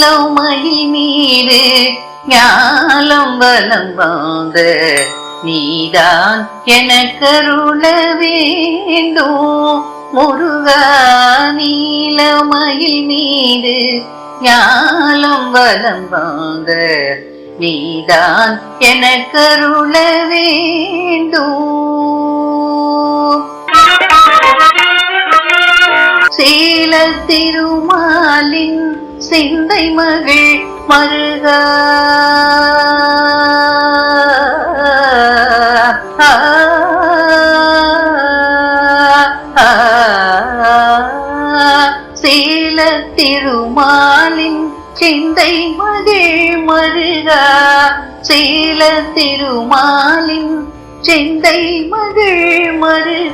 நீலமயில் மீது ஞாலம் வலம் வாங்க நீதான் என எனக்கருள வேண்டும் முருகா நீலமயில் மீது ஞாலம் வலம் வாங்க நீதான் என எனக்கருள வேண்டும் சீல திருமாலின் சிந்தை மகள் மருக ஆ, சேல திருமாலின் சிந்தை மகள் மருக சேல திருமாலின் சிந்தை மகள் மருக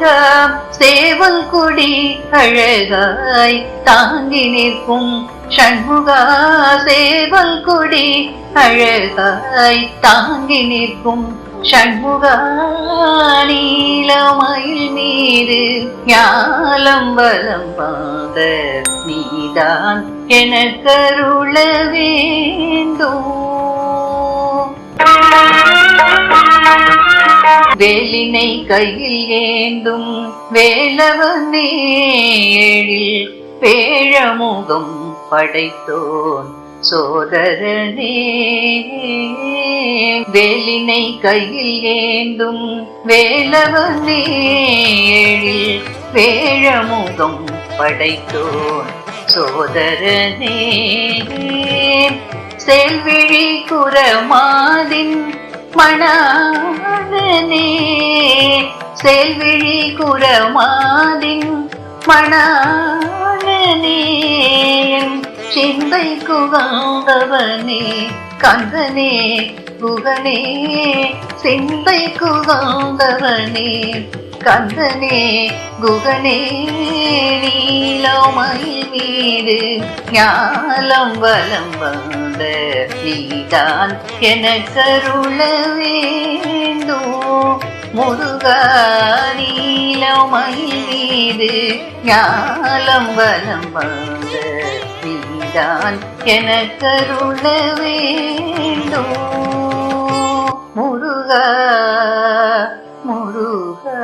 சேவல் கொடி அழகாய் தாங்கி நிற்கும் சண்முகா. சேவல் கொடி அழகாய் தாங்கி நிற்கும் சண்முகா. நீலமயில் மீது ஞாலம் வலம் பாத நீதான் என கருள வேண்டும். வேலினை கையில் ஏந்தும் வேலவனேழில் பேழமுகம் படைத்தோன் சோதரனே. வேலினை கையில் ஏந்தும் வேலவனேழில் பேழமுகம் படைத்தோன் சோதரனே. செல்விழி குரமாதின் மணாதனே செல்விழி குரமாதின் மணாதனே சிந்தை குகாந்தவனே கந்தனே புகனே சிந்தை குகாந்தவனே கந்தனே குகனே நீலமயில் மீது ஞாலம் வலம் வந்த நீதான் எனக்கருள வேண்டும் முருகா நீலமயில் மீது ஞாலம் வலம் வந்த நீதான் என கருண வேண்டும் முருகா முருகா.